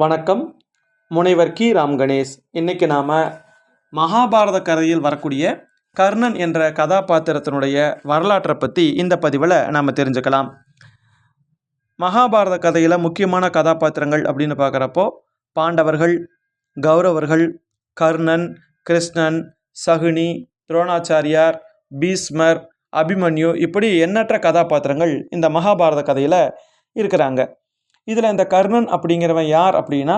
வணக்கம். முனைவர் கி. ராம் கணேஷ். இன்றைக்கி நாம் மகாபாரத கதையில் வரக்கூடிய கர்ணன் என்ற கதாபாத்திரத்தினுடைய வரலாற்றை பற்றி இந்த பதிவில் நாம் தெரிஞ்சுக்கலாம். மகாபாரத கதையில் முக்கியமான கதாபாத்திரங்கள் அப்படின்னு பார்க்குறப்போ பாண்டவர்கள் கௌரவர்கள் கர்ணன் கிருஷ்ணன் சகுனி துரோணாச்சாரியார் பீஸ்மர் அபிமன்யு இப்படி எண்ணற்ற கதாபாத்திரங்கள் இந்த மகாபாரத கதையில் இருக்கிறாங்க. இதில் இந்த கர்ணன் அப்படிங்கிறவன் யார் அப்படின்னா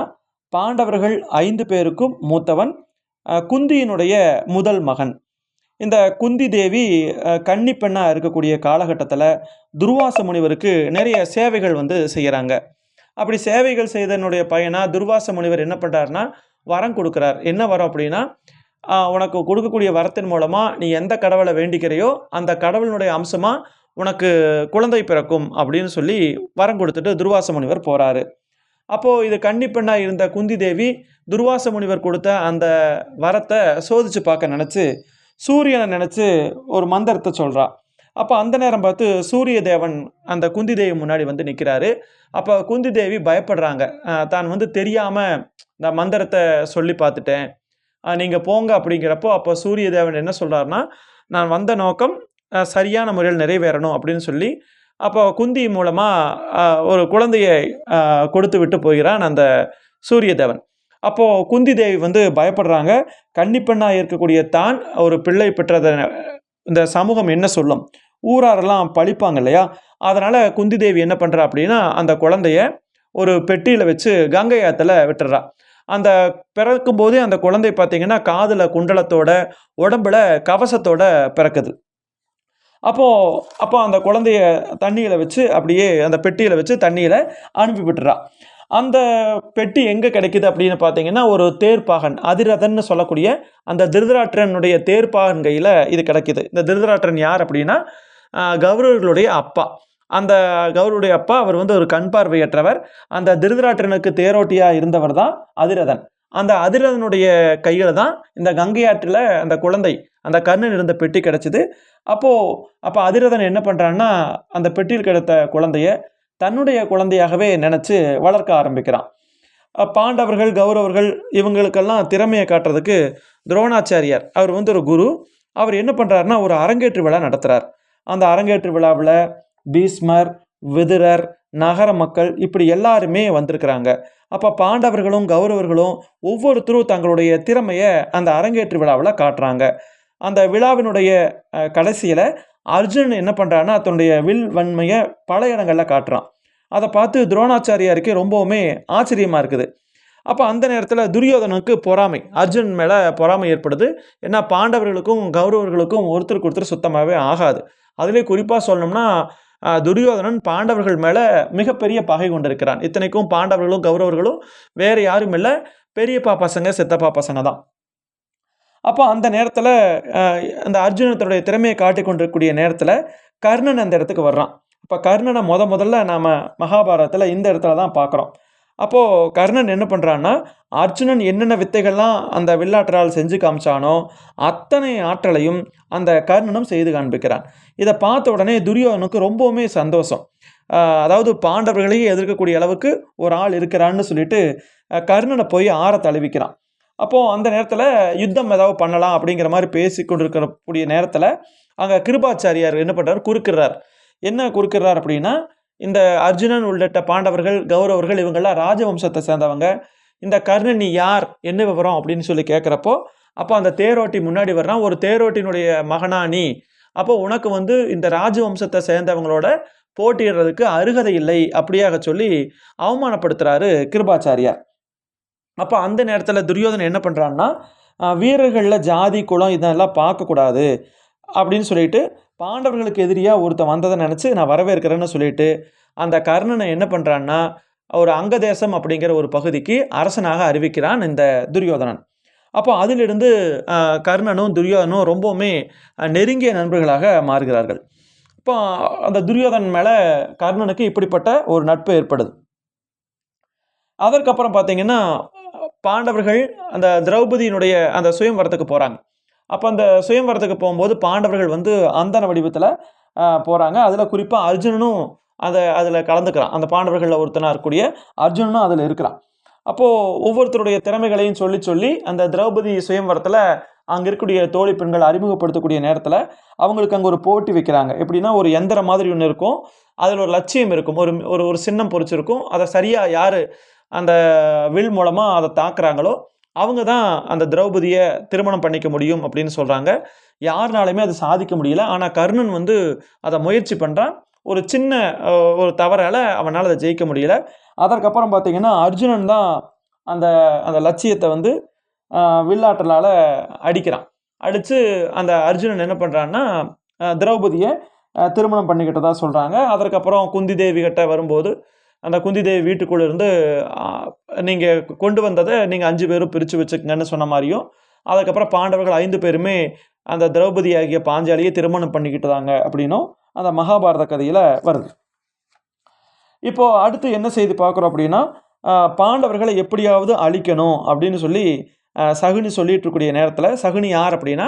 பாண்டவர்கள் ஐந்து பேருக்கும் மூத்தவன் குந்தியினுடைய முதல் மகன். இந்த குந்தி தேவி கன்னிப்பெண்ணாக கன்னி பெண்ணாக இருக்கக்கூடிய காலகட்டத்தில் துர்வாச முனிவருக்கு நிறைய சேவைகள் வந்து செய்கிறாங்க அப்படி சேவைகள் செய்தனுடைய பையனாக துர்வாச முனிவர் என்ன பண்ணுறாருனா வரம் கொடுக்குறார். என்ன வரம் அப்படின்னா உனக்கு கொடுக்கக்கூடிய வரத்தின் மூலமாக நீ எந்த கடவுளை வேண்டிக்கிறையோ அந்த கடவுளினுடைய அம்சமாக உனக்கு குழந்தை பிறக்கும் அப்படின்னு சொல்லி வரம் கொடுத்துட்டு துர்வாச முனிவர் போகிறாரு அப்போது இது கன்னிப்பெண்ணாக இருந்த குந்தி தேவி துர்வாச முனிவர் கொடுத்த அந்த வரத்தை சோதிச்சு பார்க்க நினச்சி சூரியனை நினச்சி ஒரு மந்திரத்தை சொல்கிறா அப்போ அந்த நேரம் பார்த்து சூரிய தேவன் அந்த குந்தி தேவி முன்னாடி வந்து நிற்கிறாரு அப்போ குந்தி தேவி பயப்படுறாங்க. தான் வந்து தெரியாமல் இந்த மந்திரத்தை சொல்லி பார்த்துட்டேன். நீங்கள் போங்க அப்படிங்கிறப்போ அப்போ சூரிய தேவன் என்ன சொல்கிறாருன்னா நான் வந்த நோக்கம் சரியான முறையில் நிறைவேறணும் அப்படின்னு சொல்லி அப்போ குந்தி மூலமாக ஒரு குழந்தையை கொடுத்து விட்டு போகிறான் அந்த சூரிய தேவன் அப்போது குந்தி தேவி வந்து பயப்படுறாங்க கன்னிப்பெண்ணாக இருக்கக்கூடிய தான் ஒரு பிள்ளை பெற்றதை இந்த சமூகம் என்ன சொல்லும்? ஊராரெல்லாம் பழிப்பாங்க இல்லையா? அதனால் குந்தி தேவி என்ன பண்ணுறா அப்படின்னா அந்த குழந்தைய ஒரு பெட்டியில் வச்சு கங்கை ஆற்றுல விட்டுறா. அந்த பிறக்கும் போதே அந்த குழந்தை பார்த்தீங்கன்னா காதில் குண்டலத்தோட உடம்புல கவசத்தோட பிறக்குது. அப்போது அப்போ அந்த குழந்தைய தண்ணியில் வச்சு அப்படியே அந்த பெட்டியில் வச்சு தண்ணியில் அனுப்பி விட்டுறா. அந்த பெட்டி எங்கே கிடைக்குது அப்படின்னு பார்த்தீங்கன்னா ஒரு தேர்ப்பாகன் அதிரதன்னு சொல்லக்கூடிய அந்த திருதராட்டிரனுடைய தேர்ப்பாகன் கையில் இது கிடைக்குது. இந்த திருதராட்டிரன் யார் அப்படின்னா கௌரவர்களுடைய அப்பா. அந்த கௌரவருடைய அப்பா அவர் வந்து ஒரு கண் பார்வையற்றவர். அந்த திருதராட்டிரனுக்கு தேரோட்டியாக இருந்தவர் தான் அதிரதன். அந்த அதிரதனுடைய கையில் தான் இந்த கங்கை ஆற்றில் அந்த குழந்தை அந்த கர்ணன் இருந்த பெட்டி கிடச்சிது. அப்போது அப்போ அதிரதன் என்ன பண்ணுறான்னா அந்த பெட்டியில் கிடைத்த குழந்தைய தன்னுடைய குழந்தையாகவே நினச்சி வளர்க்க ஆரம்பிக்கிறான். பாண்டவர்கள் கௌரவர்கள் இவங்களுக்கெல்லாம் திறமையை காட்டுறதுக்கு துரோணாச்சாரியார் அவர் வந்து ஒரு குரு. அவர் என்ன பண்ணுறாருன்னா ஒரு அரங்கேற்று விழா நடத்துகிறார் அந்த அரங்கேற்று விழாவில் பீஸ்மர் விதுரர் நகர மக்கள் இப்படி எல்லாருமே வந்திருக்கிறாங்க. அப்போ பாண்டவர்களும் கௌரவர்களும் ஒவ்வொருத்தரும் தங்களுடைய திறமையை அந்த அரங்கேற்று விழாவில் காட்டுறாங்க. அந்த விழாவினுடைய கடைசியில் அர்ஜுன் என்ன பண்ணுறான்னா தன்னுடைய வில் வன்மையை பல இடங்களில் காட்டுறான். அதை பார்த்து துரோணாச்சாரியாருக்கு ரொம்பவுமே ஆச்சரியமாக இருக்குது. அப்போ அந்த நேரத்தில் துரியோதனுக்கு பொறாமை. அர்ஜுன் மேலே பொறாமை ஏற்படுது. ஏன்னா பாண்டவர்களுக்கும் கௌரவர்களுக்கும் ஒருத்தருக்கு ஒருத்தர் சுத்தமாகவே ஆகாது. அதிலே குறிப்பாக சொல்லணும்னா துரியோதனன் பாண்டவர்கள் மேலே மிகப்பெரிய பகை கொண்டிருக்கிறான். இத்தனைக்கும் பாண்டவர்களும் கௌரவர்களும் வேறு யாரும் இல்லை. பெரியப்பா பசங்க சித்தப்பா பசங்க தான். அப்போ அந்த நேரத்தில் அந்த அர்ஜுனன் தன்னுடைய திறமையை காட்டி கொண்டிருக்கக்கூடிய நேரத்தில் கர்ணன் அந்த இடத்துக்கு வர்றான். இப்போ கர்ணனை முத முதல்ல நாம் மகாபாரதத்தில் இந்த இடத்துல தான் பார்க்குறோம். அப்போது கர்ணன் என்ன பண்ணுறான்னா அர்ஜுனன் என்னென்ன வித்தைகள்லாம் அந்த வில்லாற்றலால் செஞ்சு காமிச்சானோ அத்தனை ஆற்றலையும் அந்த கர்ணனும் செய்து காண்பிக்கிறான். இதை பார்த்த உடனே துரியோதனுக்கு ரொம்பவுமே சந்தோஷம். அதாவது பாண்டவர்களையே எதிர்க்கக்கூடிய அளவுக்கு ஒரு ஆள் இருக்கிறான்னு சொல்லிட்டு கர்ணனை போய் ஆற தழுவிக்கிறான். அப்போது அந்த நேரத்தில் யுத்தம் ஏதாவது பண்ணலாம் அப்படிங்கிற மாதிரி பேசி கொண்டிருக்கக்கூடிய நேரத்தில் அங்கே கிருபாச்சாரியார் என்ன பண்ணுறார் குறுக்கிறார். என்ன குறுக்கிறார் அப்படின்னா இந்த அர்ஜுனன் உள்ளிட்ட பாண்டவர்கள் கௌரவர்கள் இவங்கெல்லாம் ராஜவம்சத்தை சேர்ந்தவங்க. இந்த கர்ணன் நீ யார்? என்ன விவரம்? அப்படின்னு சொல்லி கேட்குறப்போ அப்போ அந்த தேரோட்டி முன்னாடி வர்றான். ஒரு தேரோட்டினுடைய மகனா நீ? அப்போ உனக்கு வந்து இந்த ராஜவம்சத்தை சேர்ந்தவங்களோட போட்டியிடுறதுக்கு அருகதை இல்லை அப்படியாக சொல்லி அவமானப்படுத்துறாரு கிருபாச்சாரியார். அப்போ அந்த நேரத்தில் துரியோதன் என்ன பண்ணுறான்னா வீரர்களில் ஜாதி குலம் இதெல்லாம் பார்க்கக்கூடாது அப்படின்னு சொல்லிட்டு பாண்டவர்களுக்கு எதிரியாக ஒருத்தன் வந்ததை நினச்சி நான் வரவேற்கிறேன்னு சொல்லிட்டு அந்த கர்ணனை என்ன பண்ணுறான்னா ஒரு அங்கதேசம் அப்படிங்கிற ஒரு பகுதிக்கு அரசனாக அறிவிக்கிறான் இந்த துரியோதனன். அப்போ அதிலிருந்து கர்ணனும் துரியோதனும் ரொம்பவுமே நெருங்கிய நண்பர்களாக மாறுகிறார்கள். இப்போ அந்த துரியோதனன் மேலே கர்ணனுக்கு இப்படிப்பட்ட ஒரு நட்பு ஏற்படுது. அதற்கப்புறம் பார்த்தீங்கன்னா பாண்டவர்கள் அந்த திரௌபதியினுடைய அந்த சுயம்வரத்துக்கு போகிறாங்க அப்போ அந்த சுயம்வரத்துக்கு போகும்போது பாண்டவர்கள் வந்து அந்தன வடிவத்தில் போகிறாங்க அதில் குறிப்பாக அர்ஜுனனும் அதை அதில் கலந்துக்கிறான். அந்த பாண்டவர்களில் ஒருத்தனாக இருக்கக்கூடிய அர்ஜுனனும் அதில் இருக்கிறான். அப்போது ஒவ்வொருத்தருடைய திறமைகளையும் சொல்லி சொல்லி அந்த திரௌபதி சுயம்வரத்தில் அங்கே இருக்கக்கூடிய தோழி பெண்கள் அறிமுகப்படுத்தக்கூடிய நேரத்தில் அவங்களுக்கு அங்கே ஒரு போட்டி வைக்கிறாங்க. எப்படின்னா ஒரு எந்திரம் மாதிரி ஒன்று இருக்கும். அதில் ஒரு லட்சியம் இருக்கும். ஒரு ஒரு ஒரு சின்னம் பொறிச்சிருக்கும். அதை சரியாக யார் அந்த வில் மூலமாக அதை தாக்குறாங்களோ அவங்க தான் அந்த திரௌபதியை திருமணம் பண்ணிக்க முடியும் அப்படின்னு சொல்கிறாங்க யாருனாலுமே அது சாதிக்க முடியல. ஆனால் கர்ணன் வந்து அதை முயற்சி பண்ணுறான் ஒரு சின்ன ஒரு தவறால் அவனால் அதை ஜெயிக்க முடியல. அதற்கப்புறம் பார்த்தீங்கன்னா அர்ஜுனன் தான் அந்த அந்த லட்சியத்தை வந்து வில்லாற்றலால் அடிக்கிறான். அடித்து அந்த அர்ஜுனன் என்ன பண்ணுறான்னா திரௌபதியை திருமணம் பண்ணிக்கிட்டதாக சொல்கிறாங்க அதற்கப்புறம் குந்தி தேவி கிட்ட வரும்போது அந்த குந்தி தேவி வீட்டுக்குள்ளே இருந்து நீங்கள் கொண்டு வந்ததை நீங்கள் அஞ்சு பேரும் பிரித்து வச்சுக்கங்கன்னு சொன்ன மாதிரியும் அதுக்கப்புறம் பாண்டவர்கள் ஐந்து பேருமே அந்த திரௌபதி ஆகிய பாஞ்சாலியை திருமணம் பண்ணிக்கிட்டதாங்க அப்படின்னும் அந்த மகாபாரத கதையில் வருது. இப்போது அடுத்து என்ன செய்து பார்க்குறோம் அப்படின்னா பாண்டவர்களை எப்படியாவது அழிக்கணும் அப்படின்னு சொல்லி சகுனி சொல்லிட்டு இருக்கக்கூடிய நேரத்தில் சகுனி யார் அப்படின்னா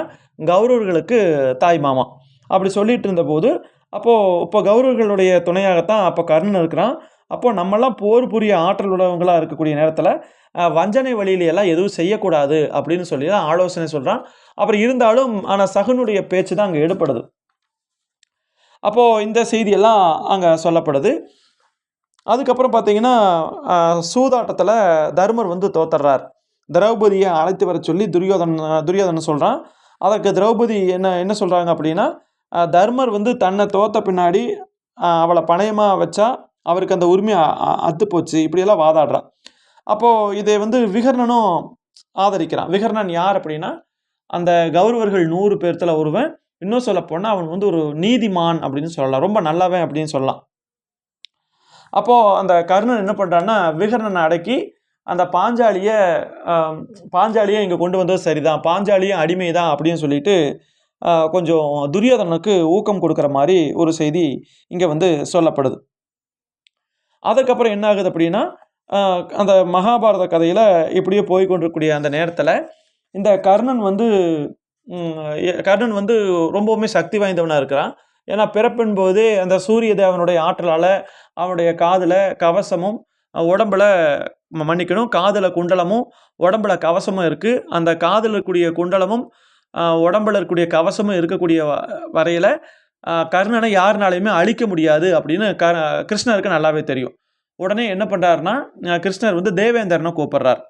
கௌரவர்களுக்கு தாய் மாமா. அப்படி சொல்லிட்டு இருந்தபோது அப்போது இப்போ கௌரவர்களுடைய துணையாகத்தான் அப்போ கர்ணன் இருக்கிறான். அப்போது நம்மெல்லாம் போர் புரிய ஆற்றல் உள்ளவங்களாக இருக்கக்கூடிய நேரத்தில் வஞ்சனை வழியில எல்லாம் எதுவும் செய்யக்கூடாது அப்படின்னு சொல்லி தான் ஆலோசனை சொல்கிறான் அப்புறம் இருந்தாலும் ஆனால் சகுனுடைய பேச்சு தான் அங்கே எடுப்படுது அப்போது இந்த செய்தியெல்லாம் அங்கே சொல்லப்படுது. அதுக்கப்புறம் பார்த்தீங்கன்னா சூதாட்டத்தில் தர்மர் வந்து தோத்துறார் திரௌபதியை அழைத்து வர சொல்லி துரியோதன் துரியோதனன் சொல்கிறான் அதற்கு திரௌபதி என்ன என்ன சொல்கிறாங்க அப்படின்னா தர்மர் வந்து தன்னை தோத்த பின்னாடி அவளை பணயமாக வச்சா அவருக்கு அந்த உரிமை அ- அத்து போச்சு. இப்படியெல்லாம் வாதாடுறான். அப்போது இதை வந்து விகர்ணனும் ஆதரிக்கிறான். விகர்ணன் யார் அப்படின்னா அந்த கௌரவர்கள் நூறு பேர்த்தில் ஒருவன் இன்னும் சொல்ல போனால் அவன் வந்து ஒரு நீதிமான் அப்படின்னு சொல்லலாம். ரொம்ப நல்லவன் அப்படின்னு சொல்லலாம். அப்போது அந்த கர்ணன் என்ன பண்ணுறான்னா விகர்ணனை அடக்கி அந்த பாஞ்சாலியை பாஞ்சாலியை இங்கே கொண்டு வந்தது சரிதான். பாஞ்சாலியும் அடிமை தான் அப்படின்னு சொல்லிட்டு கொஞ்சம் துரியோதனனுக்கு ஊக்கம் கொடுக்குற மாதிரி ஒரு செய்தி இங்கே வந்து சொல்லப்படுது. அதுக்கப்புறம் என்ன ஆகுது அப்படின்னா அந்த மகாபாரத கதையில் இப்படியே போய் கொண்டிருக்கக்கூடிய அந்த நேரத்தில் இந்த கர்ணன் வந்து கர்ணன் வந்து ரொம்பவுமே சக்தி வாய்ந்தவனாக இருக்கிறான். ஏன்னா பிறப்பின் போதே அந்த சூரிய தேவனுடைய ஆற்றலால் அவனுடைய காதில் கவசமும் உடம்பில் உடம்புல மன்னிக்கணும் காதில் குண்டலமும் உடம்புல கவசமும் இருக்குது அந்த காதில் இருக்கக்கூடிய குண்டலமும் உடம்புல இருக்கக்கூடிய கவசமும் இருக்கக்கூடிய வ- கர்ணனை யாருனாலையுமே அழிக்க முடியாது அப்படின்னு க கிருஷ்ணருக்கு நல்லாவே தெரியும். உடனே என்ன பண்ணுறாருன்னா கிருஷ்ணர் வந்து தேவேந்திரனை கூப்பிட்றார்.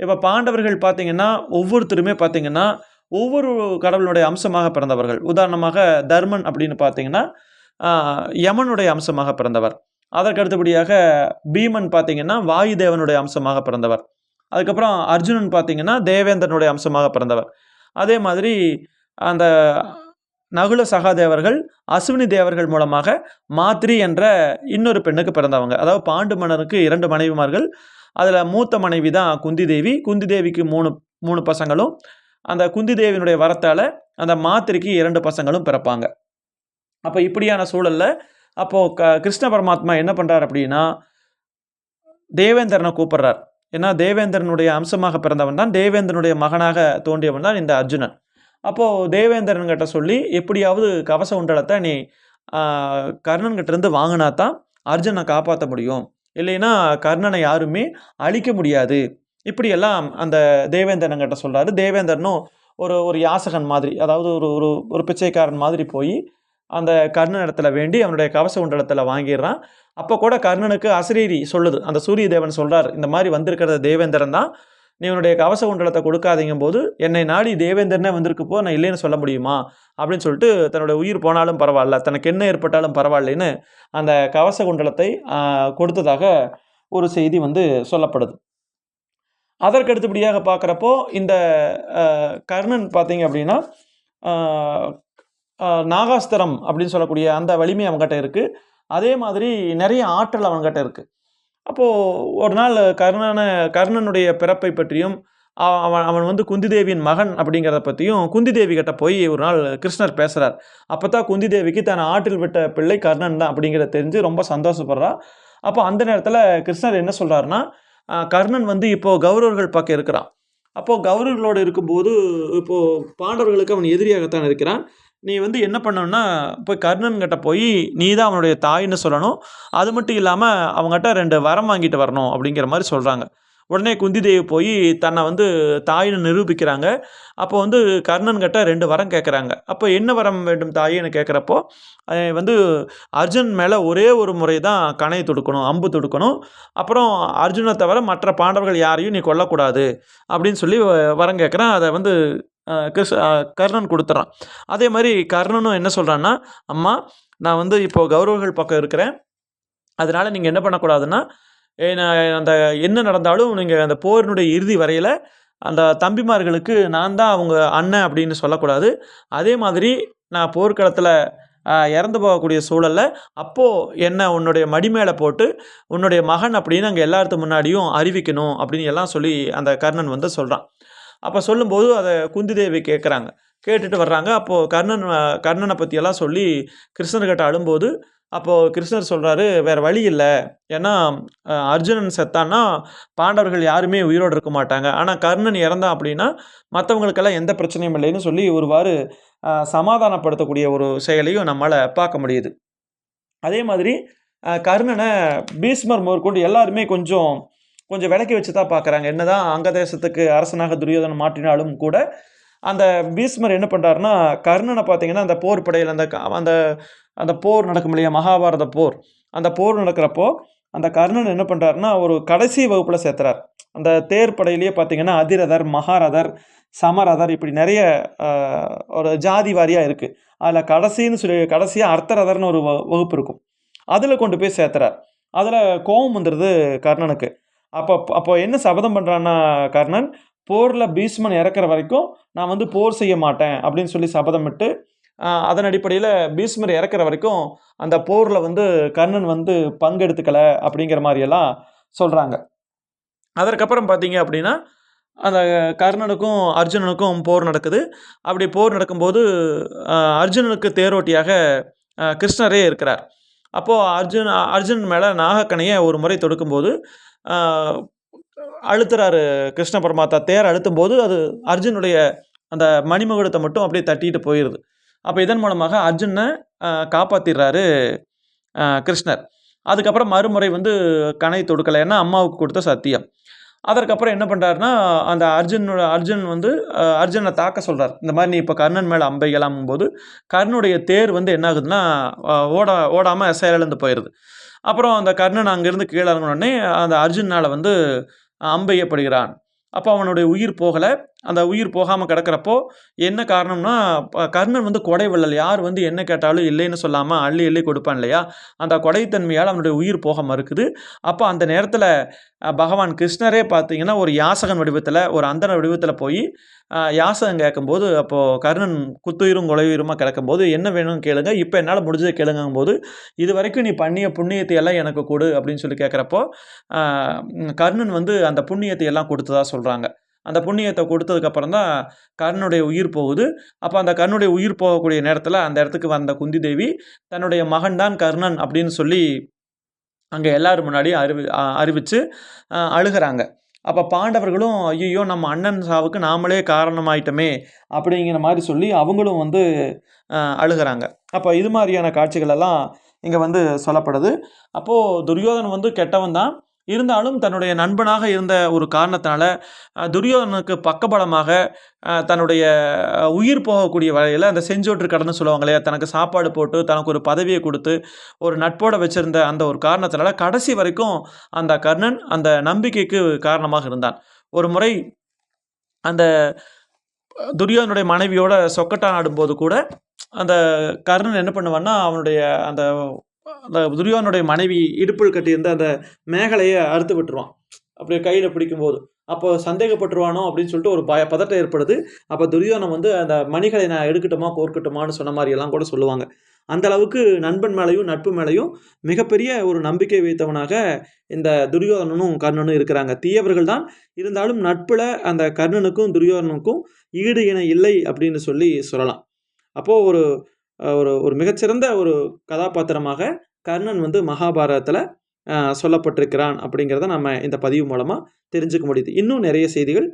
இப்போ பாண்டவர்கள் பார்த்தீங்கன்னா ஒவ்வொருத்தருமே பார்த்தீங்கன்னா ஒவ்வொரு கடவுளுடைய அம்சமாக பிறந்தவர்கள். உதாரணமாக தர்மன் அப்படின்னு பார்த்தீங்கன்னா யமனுடைய அம்சமாக பிறந்தவர். அதற்கு அடுத்தபடியாக பீமன் பார்த்தீங்கன்னா வாயு தேவனுடைய அம்சமாக பிறந்தவர். அதுக்கப்புறம் அர்ஜுனன் பார்த்தீங்கன்னா தேவேந்திரனுடைய அம்சமாக பிறந்தவர். அதே மாதிரி அந்த நகுல சகாதேவர்கள் அஸ்வினி தேவர்கள் மூலமாக மாத்ரி என்ற இன்னொரு பெண்ணுக்கு பிறந்தவங்க. அதாவது பாண்டு மன்னருக்கு இரண்டு மனைவிமார்கள். அதில் மூத்த மனைவி தான் குந்தி தேவி குந்தி தேவிக்கு மூணு மூணு பசங்களும். அந்த குந்தி தேவியினுடைய வரத்தால் அந்த மாத்திரைக்கு இரண்டு பசங்களும் பிறப்பாங்க. அப்போ இப்படியான சூழலில் அப்போது க கிருஷ்ண பரமாத்மா என்ன பண்ணுறார் அப்படின்னா தேவேந்திரனை கூப்பிட்றார். ஏன்னா தேவேந்திரனுடைய அம்சமாக பிறந்தவன் தான் தேவேந்திரனுடைய மகனாக தோன்றியவன் தான் இந்த அர்ஜுனன். அப்போது தேவேந்திரன்கிட்ட சொல்லி எப்படியாவது கவச உண்டலத்தை நீ ஆஹ், வாங்கினா தான் அர்ஜுனை காப்பாற்ற முடியும். இல்லைன்னா கர்ணனை யாருமே அழிக்க முடியாது. இப்படியெல்லாம் அந்த தேவேந்திரன்கிட்ட சொல்கிறாரு தேவேந்திரனும் ஒரு ஒரு யாசகன் மாதிரி அதாவது ஒரு ஒரு ஒரு பிச்சைக்காரன் மாதிரி போய் அந்த கர்ணன் இடத்துல வேண்டி அவனுடைய கவச உண்டலத்தில் வாங்கிடுறான். அப்போ கூட கர்ணனுக்கு அசரீரி சொல்லுது. அந்த சூரிய தேவன் சொல்கிறார் இந்த மாதிரி வந்திருக்கிறது தேவேந்திரன் தான். நீ உன்னுடைய கவச குண்டலத்தை கொடுக்காதீங்கும் போது என்னை நாடி தேவேந்திரனே வந்திருக்கு போ நான் இல்லைன்னு சொல்ல முடியுமா? அப்படின்னு சொல்லிட்டு தன்னுடைய உயிர் போனாலும் பரவாயில்ல தனக்கு என்ன ஏற்பட்டாலும் பரவாயில்லைன்னு அந்த கவச குண்டலத்தை கொடுத்ததாக ஒரு செய்தி வந்து சொல்லப்படுது. அதற்கு அடுத்தபடியாக பார்க்குறப்போ இந்த கர்ணன் பார்த்தீங்க அப்படின்னா நாகாஸ்திரம் அப்படின்னு சொல்லக்கூடிய அந்த வலிமை அவங்ககிட்ட இருக்குது அதே மாதிரி நிறைய ஆற்றல் அவங்ககிட்ட இருக்குது அப்போது ஒரு நாள் கர்ணனை கர்ணனுடைய பிறப்பை பற்றியும் அவன் அவன் வந்து குந்தி தேவியின் மகன் அப்படிங்கிறத பற்றியும் குந்தி தேவி கிட்ட போய் ஒரு நாள் கிருஷ்ணர் பேசுகிறார் அப்போ தான் குந்தி தேவிக்கு தன் ஆற்றில் விட்ட பிள்ளை கர்ணன் தான் அப்படிங்கிறத தெரிஞ்சு ரொம்ப சந்தோஷப்படுறா. அப்போ அந்த நேரத்தில் கிருஷ்ணர் என்ன சொல்கிறாருன்னா கர்ணன் வந்து இப்போது கௌரவர்கள் பக்கம் இருக்கிறான். அப்போது கௌரவர்களோடு இருக்கும்போது இப்போது பாண்டவர்களுக்கு அவன் எதிரியாகத்தான் இருக்கிறான். நீ வந்து என்ன பண்ணணும்னா போய் கர்ணன்கிட்ட போய் நீ தான் அவனுடைய தாயின்னு சொல்லணும். அது மட்டும் இல்லாமல் அவங்ககிட்ட ரெண்டு வரம் வாங்கிட்டு வரணும் அப்படிங்கிற மாதிரி சொல்கிறாங்க உடனே குந்தி தேவி போய் தன்னை வந்து தாயின்னு நிரூபிக்கிறாங்க. அப்போ வந்து கர்ணன் கிட்ட ரெண்டு வரம் கேட்குறாங்க அப்போ என்ன வரம் வேண்டும் தாயின்னு கேட்குறப்போ வந்து அர்ஜுன் மேலே ஒரே ஒரு முறை தான் கணை தொடுக்கணும் அம்பு தொடுக்கணும். அப்புறம் அர்ஜுனை தவிர மற்ற பாண்டவர்கள் யாரையும் நீ கொல்லக்கூடாது அப்படின்னு சொல்லி வ- வரம் கேட்குறான் அதை வந்து கிருஷ் கர்ணன் கொடுத்துட்றான் அதே மாதிரி கர்ணனும் என்ன சொல்கிறான்னா அம்மா நான் வந்து இப்போ கௌரவர்கள் பக்கம் இருக்கிறேன். அதனால் நீங்கள் என்ன பண்ணக்கூடாதுன்னா அந்த என்ன நடந்தாலும் நீங்கள் அந்த போரினுடைய இறுதி வரையில் அந்த தம்பிமார்களுக்கு நான் தான் அவங்க அண்ணன் அப்படின்னு சொல்லக்கூடாது. அதே மாதிரி நான் போர்க்களத்தில் இறந்து போகக்கூடிய சூழலில் அப்போது என்ன உன்னுடைய மடி மேலே போட்டு உன்னுடைய மகன் அப்படின்னு அங்கே எல்லாத்து முன்னாடியும் அறிவிக்கணும் அப்படின்னு எல்லாம் சொல்லி அந்த கர்ணன் வந்து சொல்கிறான் அப்போ சொல்லும்போது அதை குந்தி தேவி கேட்குறாங்க கேட்டுட்டு வர்றாங்க. அப்போது கர்ணன் கர்ணனை பற்றியெல்லாம் சொல்லி கிருஷ்ணர்கிட்ட அழும்போது அப்போது கிருஷ்ணர் சொல்கிறாரு வேறு வழி இல்லை. ஏன்னா அர்ஜுனன் செத்தான்னா பாண்டவர்கள் யாருமே உயிரோடு இருக்க மாட்டாங்க. ஆனால் கர்ணன் இறந்தான் அப்படின்னா மற்றவங்களுக்கெல்லாம் எந்த பிரச்சனையும் இல்லைன்னு சொல்லி ஒருவாறு சமாதானப்படுத்தக்கூடிய ஒரு செயலையும் நம்மளால் பார்க்க முடியுது. அதே மாதிரி கர்ணனை பீஸ்மர் முதற்கொண்டு எல்லாருமே கொஞ்சம் கொஞ்சம் விலக்கி வச்சு தான் பார்க்குறாங்க என்னதான் அங்க தேசத்துக்கு அரசனாக துரியோதனன் மாற்றினாலும் கூட அந்த பீஸ்மர் என்ன பண்ணுறாருன்னா கர்ணனை பார்த்தீங்கன்னா அந்த போர் படையில் அந்த க- அந்த அந்த போர் நடக்கும் இல்லையா மகாபாரத போர். அந்த போர் நடக்கிறப்போ அந்த கர்ணன் என்ன பண்ணுறாருன்னா ஒரு கடைசி வகுப்பில் சேர்த்துறார். அந்த தேர் படையிலேயே பார்த்தீங்கன்னா அதிரதர் மகாரதர் சமரதர் இப்படி நிறைய ஒரு ஜாதி வாரியாக இருக்குது அதில் கடைசின்னு சொல்லி கடைசியாக அர்த்தரதர்னு ஒரு வ- வகுப்பு இருக்கும். அதில் கொண்டு போய் சேர்த்துறார். அதில் கோபம் வந்துடுது கர்ணனுக்கு. அப்போ அப்போ என்ன சபதம் பண்ணுறான்னா கர்ணன் போரில் பீஷ்மன் இறக்குற வரைக்கும் நான் வந்து போர் செய்ய மாட்டேன் அப்படின்னு சொல்லி சபதமிட்டு அதன் அடிப்படையில் பீஷ்மர் இறக்குற வரைக்கும் அந்த போரில் வந்து கர்ணன் வந்து பங்கெடுத்துக்கலை அப்படிங்கிற மாதிரியெல்லாம் சொல்கிறாங்க அதற்கப்புறம் பார்த்தீங்க அப்படின்னா அந்த கர்ணனுக்கும் அர்ஜுனனுக்கும் போர் நடக்குது. அப்படி போர் நடக்கும்போது அர்ஜுனனுக்கு தேரோட்டியாக கிருஷ்ணரே இருக்கிறார். அப்போது அர்ஜுன் அர்ஜுனன் மேலே நாகக்கணையை ஒரு முறை தொடுக்கும்போது அழுத்துறாரு கிருஷ்ண பரமாத்தா. தேர் அழுத்தும் போது அது அர்ஜுனுடைய அந்த மணிமகுடத்தை மட்டும் அப்படியே தட்டிட்டு போயிடுது அப்போ இதன் மூலமாக அர்ஜுனை காப்பாற்றிடுறாரு காப்பாத்திடுறாரு கிருஷ்ணர். அதுக்கப்புறம் மறுமுறை வந்து கணை தொடுக்கலை. ஏன்னா அம்மாவுக்கு கொடுத்த சத்தியம். அதற்கப்புறம் என்ன பண்ணுறாருன்னா அந்த அர்ஜுனோட அர்ஜுன் வந்து அர்ஜுனை தாக்க சொல்கிறார் இந்த மாதிரி நீ இப்போ கர்ணன் மேலே அம்பைகளாம் போது கர்ணனுடைய தேர் வந்து என்ன ஆகுதுன்னா ஓட ஓடாமல் செயலிழந்து போயிடுது அப்புறம் அந்த கர்ணன் அங்கேருந்து கீழே இறங்கினோடனே அந்த அர்ஜுனால் வந்து அம்பெய்யப்படுகிறான். அப்போ அவனுடைய உயிர் போகலை. அந்த உயிர் போகாமல் கிடக்கிறப்போ என்ன காரணம்னா கர்ணன் வந்து கொடை வள்ளல் யார் வந்து என்ன கேட்டாலும் இல்லைன்னு சொல்லாமல் அள்ளி அள்ளி கொடுப்பான் இல்லையா? அந்த கொடைத்தன்மையால் அவனுடைய உயிர் போக மறுக்குது. அப்போ அந்த நேரத்தில் பகவான் கிருஷ்ணரே பார்த்தீங்கன்னா ஒரு யாசகன் வடிவத்தில் ஒரு அந்தன வடிவத்தில் போய் யாசகம் கேட்கும்போது அப்போது கர்ணன் குத்துயிரும் கொலையுயிருமா கிடக்கும்போது என்ன வேணும்னு கேளுங்க இப்போ என்னால் முடிஞ்சதை கேளுங்கும் போது இது வரைக்கும் நீ பண்ணிய புண்ணியத்தை எல்லாம் எனக்கு கொடு அப்படின்னு சொல்லி கேட்குறப்போ கர்ணன் வந்து அந்த புண்ணியத்தை எல்லாம் கொடுத்ததா சொல்கிறாங்க அந்த புண்ணியத்தை கொடுத்ததுக்கப்புறம் தான் கர்ணனுடைய உயிர் போகுது. அப்போ அந்த கர்ணனுடைய உயிர் போகக்கூடிய நேரத்தில் அந்த இடத்துக்கு வந்த குந்தி தேவி தன்னுடைய மகன்தான் கர்ணன் அப்படின்னு சொல்லி அங்கே எல்லோரும் முன்னாடி அறிவி அறிவித்து அழுகிறாங்க அழுகுறாங்க. அப்போ பாண்டவர்களும் ஐயோ நம்ம அண்ணன் சாவுக்கு நாமளே காரணமாயிட்டோமே அப்படிங்கிற மாதிரி சொல்லி அவங்களும் வந்து அழுகிறாங்க அழுகுறாங்க. அப்போ இது மாதிரியான காட்சிகளெல்லாம் இங்கே வந்து சொல்லப்படுது. அப்போது துரியோதனன் வந்து கெட்டவன் தான் இருந்தாலும் தன்னுடைய நண்பனாக இருந்த ஒரு காரணத்தினால துரியோதனுக்கு துரியோதனனுக்கு பக்கபலமாக தன்னுடைய உயிர் போகக்கூடிய வகையில் அந்த செஞ்சோற்று கடன்னு சொல்லுவாங்க இல்லையா தனக்கு சாப்பாடு போட்டு தனக்கு ஒரு பதவியை கொடுத்து ஒரு நட்போட வச்சுருந்த அந்த ஒரு காரணத்தினால கடைசி வரைக்கும் அந்த கர்ணன் அந்த நம்பிக்கைக்கு காரணமாக இருந்தான். ஒரு முறை அந்த துரியோதனுடைய மனைவியோட சொக்கட்டான் ஆடும்போது கூட அந்த கர்ணன் என்ன பண்ணுவான்னா அவனுடைய அந்த அந்த துரியோனுடைய மனைவி இடுப்பில் கட்டியிருந்த அந்த மேகலையை அறுத்து விட்டுருவான். அப்படியே கையில் பிடிக்கும்போது அப்போ சந்தேகப்பட்டுருவானோ அப்படின்னு சொல்லிட்டு ஒரு பய பதட்டம் ஏற்படுது. அப்போ துரியோனம் வந்து அந்த மணிகளை நான் எடுக்கட்டுமா கோர்க்கட்டுமான்னு சொன்ன மாதிரியெல்லாம் கூட சொல்லுவாங்க. அந்த அளவுக்கு நண்பன் மேலையும் நட்பு மேலையும் மிகப்பெரிய ஒரு நம்பிக்கை வைத்தவனாக இந்த துரியோதனனும் கர்ணனும் இருக்கிறாங்க. தீயவர்கள் தான். இருந்தாலும் நட்பில் அந்த கர்ணனுக்கும் துரியோதனனுக்கும் ஈடு இணை இல்லை அப்படின்னு சொல்லி சொல்லலாம். அப்போது ஒரு ஒரு ஒரு மிகச்சிறந்த ஒரு கதாபாத்திரமாக கர்ணன் வந்து மகாபாரதத்தில் சொல்லப்பட்டிருக்கிறான் அப்படிங்கிறத நம்ம இந்த பதிவு மூலமாக தெரிஞ்சுக்க முடியுது. இன்னும் நிறைய செய்திகள்